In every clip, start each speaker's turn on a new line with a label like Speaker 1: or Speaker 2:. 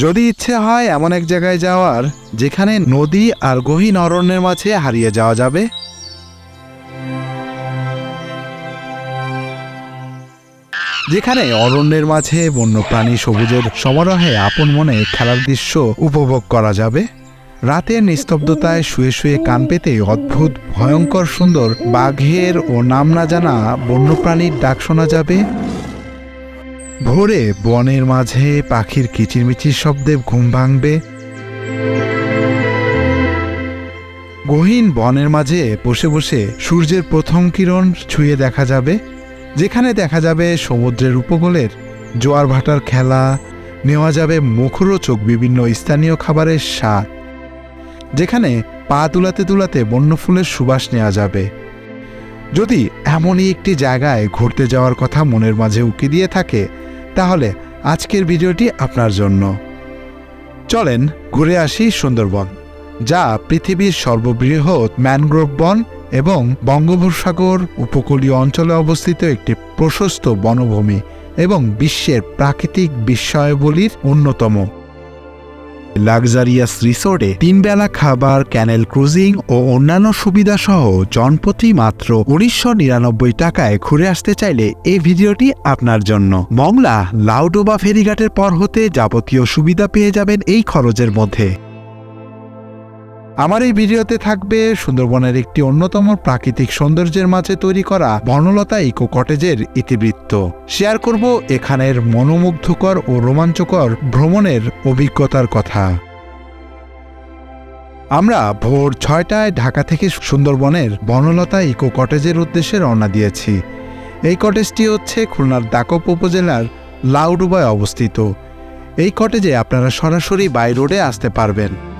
Speaker 1: যদি ইচ্ছে হয় এমন এক জায়গায় যাওয়ার, যেখানে নদী আর গহীন অরণ্যের মাঝে হারিয়ে যাওয়া যাবে? যেখানে অরণ্যের মাঝে বন্যপ্রাণী সবুজের সমারোহে আপন মনে খেলার দৃশ্য উপভোগ করা যাবে। রাতের নিস্তব্ধতায় শুয়ে শুয়ে কান পেতে অদ্ভুত, ভয়ঙ্কর সুন্দর বাঘের ও নাম না জানা বন্যপ্রাণীর ডাক শোনা যাবে। ভোরে বনের মাঝে পাখির কিচিরমিচির শব্দে ঘুম ভাঙবে। গহীন বনের মাঝে বসে বসে সূর্যের প্রথম কিরণ ছুঁয়ে দেখা যাবে, যেখানে দেখা যাবে সমুদ্রের উপকূলের জোয়ার ভাটার খেলা, নেওয়া যাবে মুখরোচক বিভিন্ন স্থানীয় খাবারের স্বাদ, যেখানে পা তুলাতে তুলাতে বন্যফুলের সুবাস নেওয়া যাবে। যদি এমনই একটি জায়গায় ঘুরতে যাওয়ার কথা মনের মাঝে উকি দিয়ে থাকে তাহলে আজকের ভিডিওটি আপনার জন্য। চলেন ঘুরে আসি সুন্দরবন, যা পৃথিবীর সর্ববৃহৎ ম্যানগ্রোভ বন এবং বঙ্গোপসাগর উপকূলীয় অঞ্চলে অবস্থিত একটি প্রশস্ত বনভূমি এবং বিশ্বের প্রাকৃতিক বিস্ময়াবলীর অন্যতম। লাক্সারিয়াস রিসোর্টে তিনবেলা খাবার ক্যানেল ক্রুজিং ও অন্যান্য সুবিধা সহ জনপ্রতি মাত্র উনিশশো নিরানব্বই টাকায় ঘুরে আসতে চাইলে এই ভিডিওটি আপনার জন্য। মংলা, লাউডোবা ফেরিঘাটের পর হতে যাবতীয় সুবিধা পেয়ে যাবেন এই খরচের মধ্যে। আমার এই ভিডিওতে থাকবে সুন্দরবনের একটি অন্যতম প্রাকৃতিক সৌন্দর্যের মাঝে তৈরি করা বনলতা ইকো কটেজের ইতিবৃত্ত। শেয়ার করব এখানের মনোমুগ্ধকর ও রোমাঞ্চকর ভ্রমণের অভিজ্ঞতার কথা। আমরা ভোর ছয়টায় ঢাকা থেকে সুন্দরবনের বনলতা ইকো কটেজের উদ্দেশ্যে রওনা দিয়েছি। এই কটেজটি হচ্ছে খুলনার দাকপ উপজেলার লাউডুবায় অবস্থিত। এই কটেজে আপনারা সরাসরি বাই রোডে আসতে পারবেন।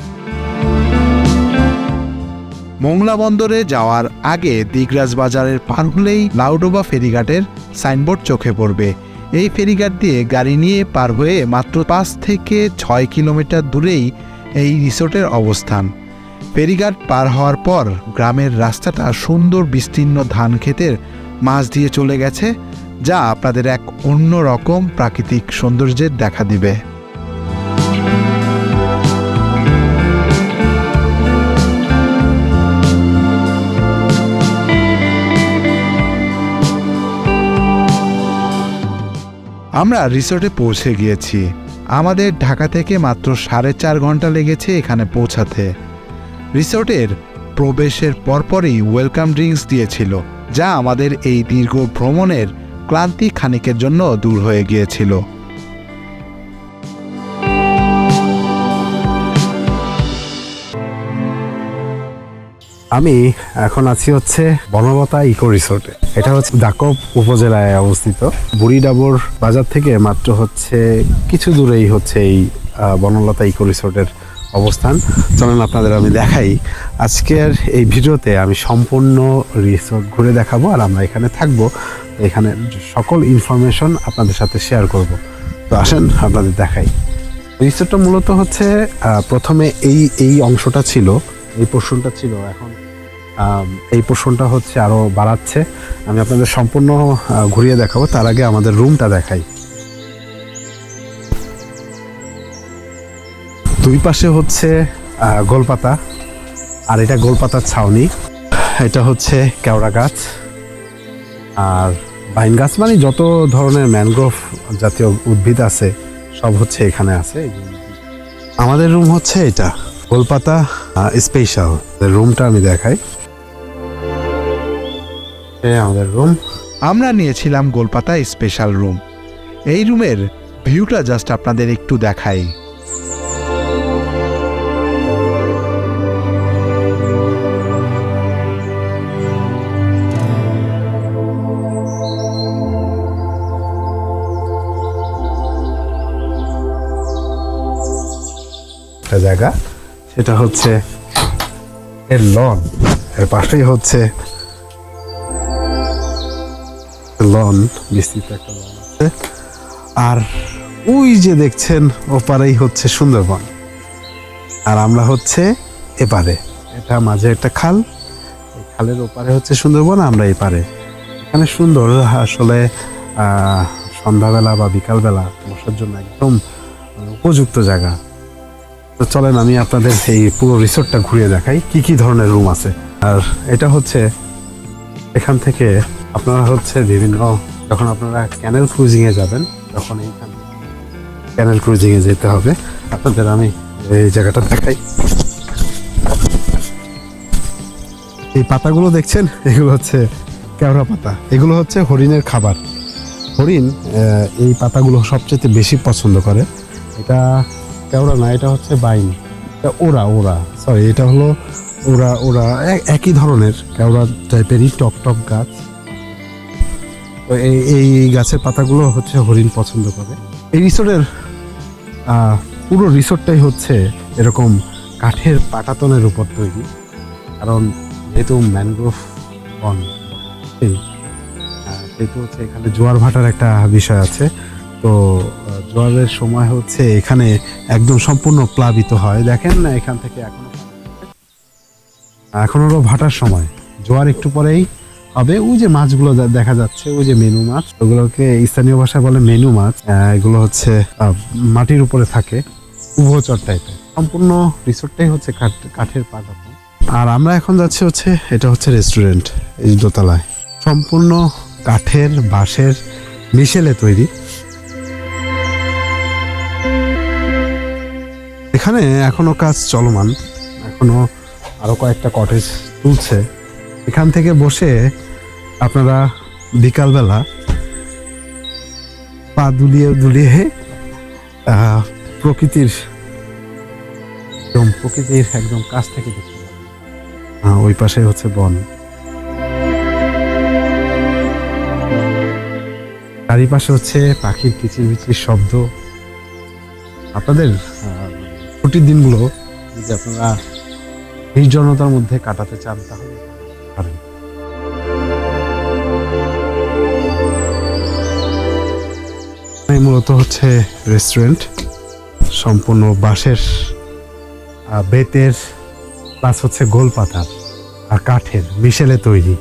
Speaker 1: মোংলা বন্দরে যাওয়ার আগে দিগরাজ বাজারের পার হলেই লাউডোবা ফেরিঘাটের সাইনবোর্ড চোখে পড়বে। এই ফেরিঘাট দিয়ে গাড়ি নিয়ে পার হয়ে মাত্র পাঁচ থেকে ছয় কিলোমিটার দূরেই এই রিসোর্টের অবস্থান। ফেরিঘাট পার হওয়ার পর গ্রামের রাস্তাটা সুন্দর বিস্তীর্ণ ধান ক্ষেতের মাছ দিয়ে চলে গেছে, যা আপনাদের এক অন্য রকম প্রাকৃতিক সৌন্দর্যের দেখা দিবে। আমরা রিসোর্টে পৌঁছে গিয়েছি। আমাদের ঢাকা থেকে মাত্র সাড়ে চার ঘণ্টা লেগেছে এখানে পৌঁছাতে। রিসোর্টের প্রবেশের পরপরই ওয়েলকাম ড্রিঙ্কস দিয়েছিল, যা আমাদের এই দীর্ঘ ভ্রমণের ক্লান্তি খানিকের জন্য দূর হয়ে গিয়েছিল।
Speaker 2: আমি এখন আছি হচ্ছে বনলতা ইকো রিসোর্টে। এটা হচ্ছে দাকব উপজেলায় অবস্থিত। বুড়িডাবর বাজার থেকে মাত্র হচ্ছে কিছু দূরেই হচ্ছে এই বনলতা ইকো রিসোর্টের অবস্থান। চলেন আপনাদের আমি দেখাই। আজকের এই ভিডিওতে আমি সম্পূর্ণ রিসোর্ট ঘুরে দেখাবো আর আমরা এখানে থাকব। এখানে সকল ইনফরমেশন আপনাদের সাথে শেয়ার করব। তো আসেন, আপনাদের দেখাই। রিসোর্টটা মূলত হচ্ছে প্রথমে এই এই অংশটা ছিল, এই পোর্শনটা ছিল। এখন এই পোর্শনটা হচ্ছে আরও বাড়াচ্ছে। আমি আপনাদের সম্পূর্ণ ঘুরিয়ে দেখাবো। তার আগে আমাদের রুমটা দেখাই। দুই পাশে হচ্ছে গোলপাতা, আর এটা গোলপাতার ছাউনি। এটা হচ্ছে কেওড়া গাছ। আর বাইন গাছ মানে যত ধরনের ম্যানগ্রোভ জাতীয় উদ্ভিদ আছে, সব হচ্ছে এখানে আছে। আমাদের রুম হচ্ছে এটা, গোলপাতা স্পেশাল। রুমটা আমি দেখাই। আমাদের রুম
Speaker 1: আমরা নিয়েছিলাম গোলপাতা স্পেশাল রুম এই রুমের ভিউটা জাস্ট আপনাদের একটু দেখাই।
Speaker 2: একটা জায়গা সেটা হচ্ছে এর লন এর পাশেই হচ্ছে লন বিস্তৃত একটা লন আছে। আর ওই যে দেখছেন, ওপারেই হচ্ছে সুন্দরবন। আর আমরা হচ্ছে এপারে। এটা মাঝে একটা খাল। এই খালের ওপারে হচ্ছে সুন্দরবন, আমরা এপারে। এখানে সুন্দর, আসলে সন্ধ্যাবেলা বা বিকালবেলা বসার জন্য একদম উপযুক্ত জায়গা। তো চলেন, আমি আপনাদের এই পুরো রিসোর্টটা ঘুরিয়ে দেখাই, কি কি ধরনের রুম আছে। আর এটা হচ্ছে, এখান থেকে আপনারা হচ্ছে বিভিন্ন, যখন আপনারা ক্যানেল ক্রুজিংয়ে যাবেন, তখন এইখান ক্যানেল ক্রুজিংয়ে যেতে হবে। আপনাদের আমি এই জায়গাটা দেখাই। এই পাতাগুলো দেখছেন? এগুলো হচ্ছে কেওড়া পাতা। এগুলো হচ্ছে হরিণের খাবার। হরিণ এই পাতাগুলো সবচেয়ে বেশি পছন্দ করে। এটা কেওড়া না, এটা হচ্ছে বাইন। এটা ওরা ওরা সরি এটা হলো ওরা ওরা এক- একই ধরনের কেওড়া টাইপেরই টক টক গাছ। এই গাছের পাতাগুলো হচ্ছে হরিণ পছন্দ করে। এই রিসোর্টের পুরো রিসোর্টটাই হচ্ছে এরকম কাঠের পাটাতনের উপর তৈরি। কারণ যেহেতু ম্যানগ্রোভ বন সেহেতু হচ্ছে এখানে জোয়ার ভাটার একটা বিষয় আছে। তো জোয়ারের সময় হচ্ছে এখানে একদম সম্পূর্ণ প্লাবিত হয়। দেখেন না এখান থেকে এখনও। এখন ভাটার সময়। জোয়ার একটু পরেই হবে। ওই যে মাছগুলো দেখা যাচ্ছে, ওই যে মেনু মাছ। ওগুলোকে স্থানীয় ভাষায় বলে মেনু মাছ। এগুলো হচ্ছে মাটির উপরে থাকে, উভচর টাইপের সম্পূর্ণ রিসোর্টটাই হচ্ছে কাঠ- কাঠের পাটাতন আর আমরা এখন যাচ্ছি হচ্ছে, এটা হচ্ছে রেস্টুরেন্ট এই দোতলায়। সম্পূর্ণ কাঠের বাঁশের মিশেলে তৈরি। এখানে এখনও কাজ চলমান। এখনও আরও কয়েকটা কটেজ তুলছে। এখান থেকে বসে আপনারা বিকালবেলা পা দুলিয়ে দুলিয়ে প্রকৃতির একদম প্রকৃতির একদম কাছ থেকে দেখতে ওই পাশে হচ্ছে বন। চারিপাশে হচ্ছে পাখির কিচিরমিচির শব্দ। আপনাদের ছুটির দিনগুলো যদি আপনারা নির্জনতার মধ্যে কাটাতে চান তাহলে এই মূলত হচ্ছে রেস্টুরেন্ট সম্পূর্ণ বাঁশের বেতের প্লাস হচ্ছে গোলপাতার আর কাঠের মিশেলে তৈরি।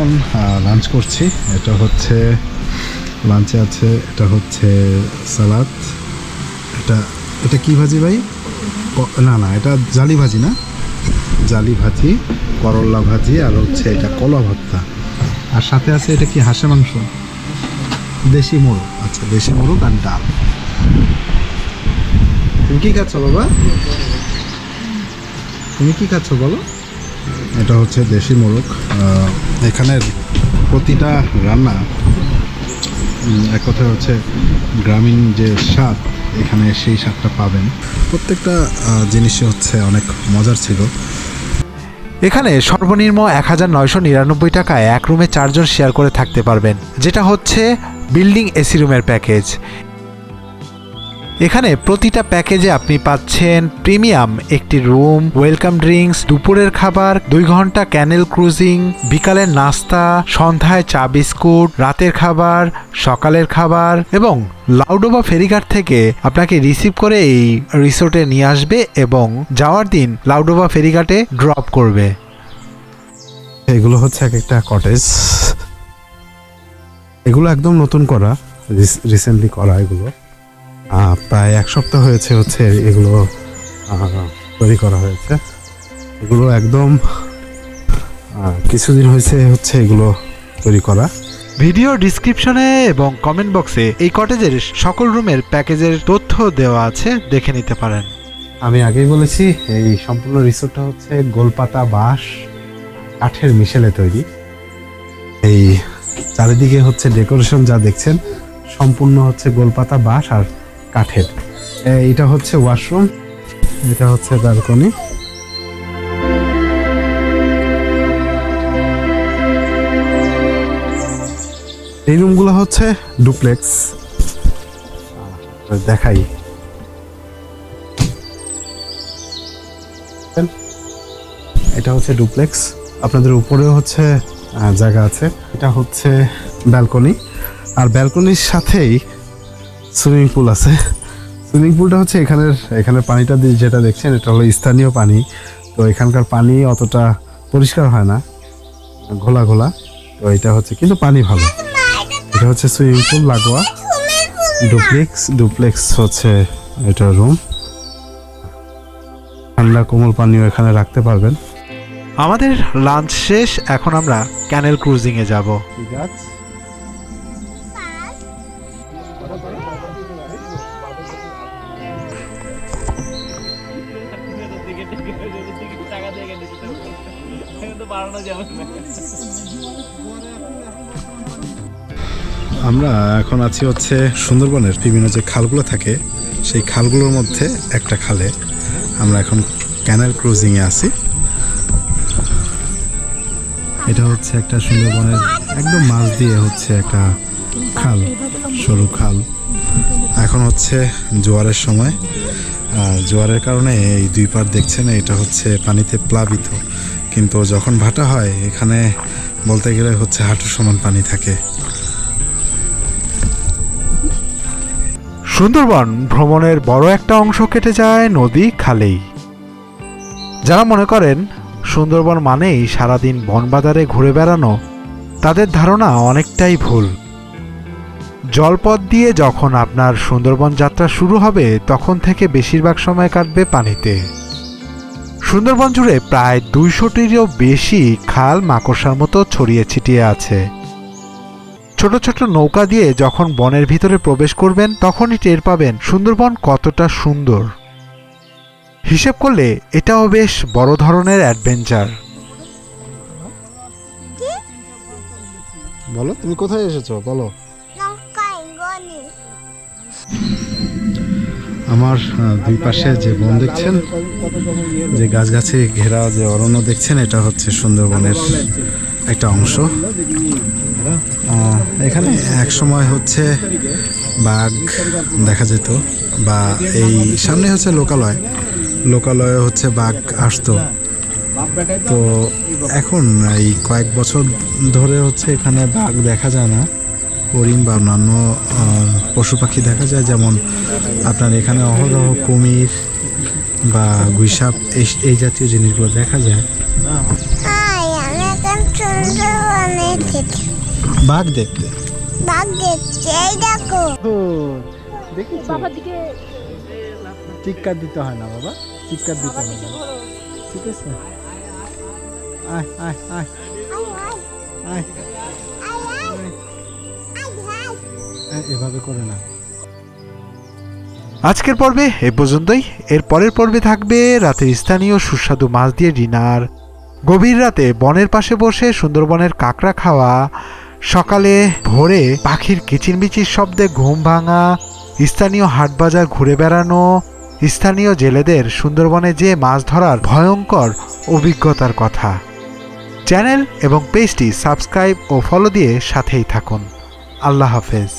Speaker 3: এখন লাঞ্চ করছি। এটা হচ্ছে লাঞ্চে আছে, এটা হচ্ছে সালাদ। এটা এটা কি ভাজি ভাই? না না, এটা জালি ভাজি না? জালি ভাজি করল্লা ভাজি, আর হচ্ছে এটা কলা ভর্তা। আর সাথে আছে এটা কি, হাঁসের মাংস? দেশি মোরগ। আচ্ছা দেশি মোরগ আর ডাল। তুমি কি খাচ্ছ বাবা? তুমি কি খাচ্ছ বলো? এটা হচ্ছে দেশি মোরগ। এখানের প্রতিটা রান্না এক কথায় হচ্ছে গ্রামীণ যে স্বাদ, এখানে সেই স্বাদটা পাবেন। প্রত্যেকটা জিনিসই হচ্ছে অনেক মজার ছিল।
Speaker 1: এখানে সর্বনিম্ন এক হাজার নয়শো নিরানব্বই টাকায় এক রুমে চারজন শেয়ার করে থাকতে পারবেন, যেটা হচ্ছে বিল্ডিং এসি রুমের প্যাকেজ। এখানে প্রতিটা প্যাকেজে আপনি পাচ্ছেন প্রিমিয়াম, একটি রুম, ওয়েলকাম ড্রিঙ্কস, দুপুরের খাবার, দুই ঘণ্টা ক্যানেল ক্রুজিং, বিকালের নাস্তা, সন্ধ্যায় চা বিস্কুট, রাতের খাবার, সকালের খাবার এবং লাউডোবা ফেরিঘাট থেকে আপনাকে রিসিভ করে এই রিসোর্টে নিয়ে আসবে এবং যাওয়ার দিন লাউডোবা ফেরিঘাটে ড্রপ করবে।
Speaker 2: এগুলো হচ্ছে এক একটা কটেজ এগুলো একদম নতুন করা রিসেন্টলি করা এগুলো। প্রায় এক সপ্তাহ হয়েছে হচ্ছে এগুলো তৈরি করা হয়েছে। এগুলো একদম কিছুদিন হয়েছে হচ্ছে এগুলো তৈরি করা।
Speaker 1: ভিডিও ডিসক্রিপশনে এবং কমেন্ট বক্সে এই কটেজের সকল রুমের প্যাকেজের তথ্য দেওয়া আছে দেখে নিতে পারেন।
Speaker 2: আমি আগেই বলেছি এই সম্পূর্ণ রিসোর্টটা হচ্ছে গোলপাতা বাঁশ কাঠের মিশেলে তৈরি। এই চারিদিকে হচ্ছে ডেকোরেশন যা দেখছেন সম্পূর্ণ হচ্ছে গোলপাতা বাঁশ আর কাঠের। এটা হচ্ছে ওয়াশরুম, এটা হচ্ছে ব্যালকনি। এই রুমগুলো হচ্ছে ডুপ্লেক্স। দেখাই। এটা হচ্ছে ডুপ্লেক্স। আপনাদের উপরে হচ্ছে জায়গা আছে। এটা হচ্ছে ব্যালকনি। আর ব্যালকনির সাথেই সুইমিং পুল আছে। সুইমিং পুলটা হচ্ছে এখানের এখানের পানিটা যেটা দেখছেন এটা হলো স্থানীয় পানি। তো এখানকার পানি অতটা পরিষ্কার হয় না ঘোলা ঘোলা। তো এটা হচ্ছে কিন্তু পানি ভালো। এটা হচ্ছে সুইমিং পুল লাগোয়া। ডুপ্লেক্স ডুপ্লেক্স হচ্ছে এটা রুম। ঠান্ডা কোমল পানিও এখানে রাখতে পারবেন।
Speaker 1: আমাদের লাঞ্চ শেষ এখন আমরা ক্যানেল ক্রুজিংয়ে যাব।
Speaker 2: ঠিক আছে। আমরা এখন আছি হচ্ছে সুন্দরবনের বিভিন্ন যে খালগুলো থাকে, সেই খালগুলোর মধ্যে একটা খালে। আমরা এখন ক্যানেল ক্রুজিংয়ে আছি। এটা হচ্ছে একটা সুন্দরবনের একদম মাছ দিয়ে হচ্ছে একটা খাল, সরু খাল। এখন হচ্ছে জোয়ারের সময়। আর জোয়ারের কারণে এই দুই পার দেখছেন, এটা হচ্ছে পানিতে প্লাবিত। কিন্তু যখন ভাটা হয়, এখানে বলতে গেলে হচ্ছে হাঁটু সমান পানি থাকে।
Speaker 1: সুন্দরবন ভ্রমণের বড় একটা অংশ কেটে যায় নদী খালেই। যারা মনে করেন সুন্দরবন মানেই সারাদিন বনবাজারে ঘুরে বেড়ানো, তাদের ধারণা অনেকটাই ভুল। জলপথ দিয়ে যখন আপনার সুন্দরবন যাত্রা শুরু হবে, তখন থেকে বেশিরভাগ সময় কাটবে পানিতে। সুন্দরবন জুড়ে প্রায় দুইশোটিরও বেশি খাল মাকড়সার মতো ছড়িয়ে ছিটিয়ে আছে। ছোট ছোট নৌকা দিয়ে যখন বনের ভিতরে প্রবেশ করবেন, তখনই টের পাবেন সুন্দরবন কতটা সুন্দর। হিসেব করলে এটাও বেশ বড় ধরনের অ্যাডভেঞ্চার।
Speaker 2: বলো, তুমি কোথায় এসেছ? বলো। আমার দুই পাশে যে বন দেখছেন, যে গাছগাছে ঘেরা যে অরণ্য দেখছেন, এটা হচ্ছে সুন্দরবনের একটা অংশ। এখানে এক সময় হচ্ছে বাঘ দেখা যেত, বা এই সামনে হচ্ছে লোকালয়। লোকালয়ে হচ্ছে বাঘ আসতো। তো এখন এই কয়েক বছর ধরে হচ্ছে এখানে বাঘ দেখা যায় না। হরিণ বা অন্যান্য পশু পাখি দেখা যায় যেমন আপনার এখানে অহরহ কুমির বা গুইসাপ এই এই জাতীয় জিনিসগুলো দেখা যায়। বাঘ দেখতে।
Speaker 4: বাঘ দেখছি এই দেখো।
Speaker 5: বাবার দিকে
Speaker 2: চিৎকার দিতে হয় না বাবা চিৎকার দিতে হয় না। ঠিক আছে? আয়। আয় আয়। আয়। এভাবে করে না।
Speaker 1: আজকের পর্বে এ পর্যন্তই। এর পরের পর্বে থাকবে রাতের স্থানীয় সুস্বাদু মাছ দিয়ে ডিনার। গভীর রাতে বনের পাশে বসে সুন্দরবনের কাকড়া খাওয়া। সকালে ভোরে পাখির কিচিরমিচির শব্দে ঘুম ভাঙা। স্থানীয় হাটবাজার ঘুরে বেড়ানো। স্থানীয় জেলেদের সুন্দরবনে যে মাছ ধরার ভয়ঙ্কর অভিজ্ঞতার কথা। চ্যানেল এবং পেজটি সাবস্ক্রাইব ও ফলো দিয়ে সাথেই থাকুন। আল্লাহ হাফেজ।